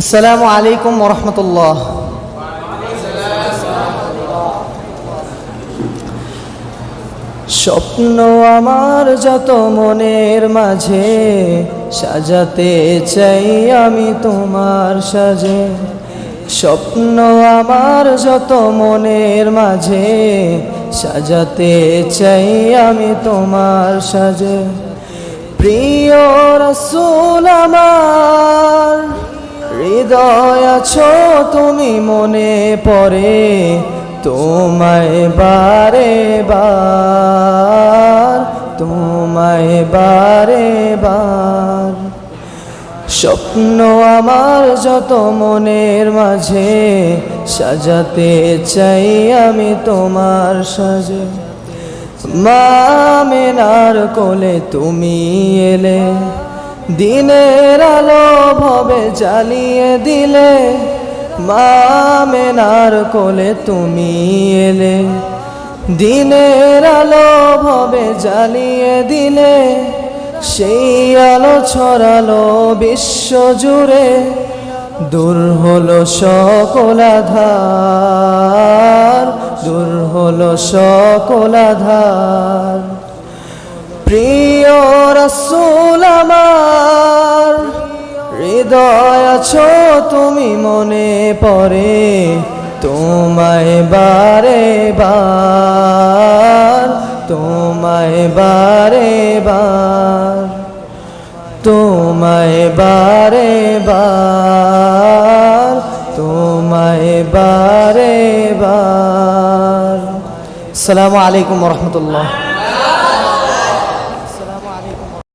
আসসালামু আলাইকুম রহমতুল্লাহ। স্বপ্ন আমার যত মনের মাঝে, সাজাতে চাই আমি তোমার সাজে। স্বপ্ন আমার যত মনের মাঝে, সাজাতে চাই আমি তোমার সাজে। প্রিয় রসুল আমার হৃদয় আছো তুমি মনে পড়ে, তোমায় বারে বার, তোমায় বারে বার। স্বপ্ন আমার যত মনের মাঝে, সাজাতে চাই আমি তোমার সাজে। মামেনার কোলে তুমি এলে দিনের আলো ভবে জ্বালিয়ে দিলে মামেনার কোলে তুমি এলে। দিনের আলো ভবে জ্বালিয়ে দিলে, সেই আলো ছড়ালো বিশ্ব জুড়ে, দূর হলো সকল আধার, দূর হলো সকল আধার। প্রিয় আমার হৃদয় আছো, তুমি মনে পড়ে, তোমায় বারে বার, তোমায় বারে বার, তোমায় বারে বার, তোমায় বারে বার। আসসালামু আলাইকুম রহমতুল্লাহ।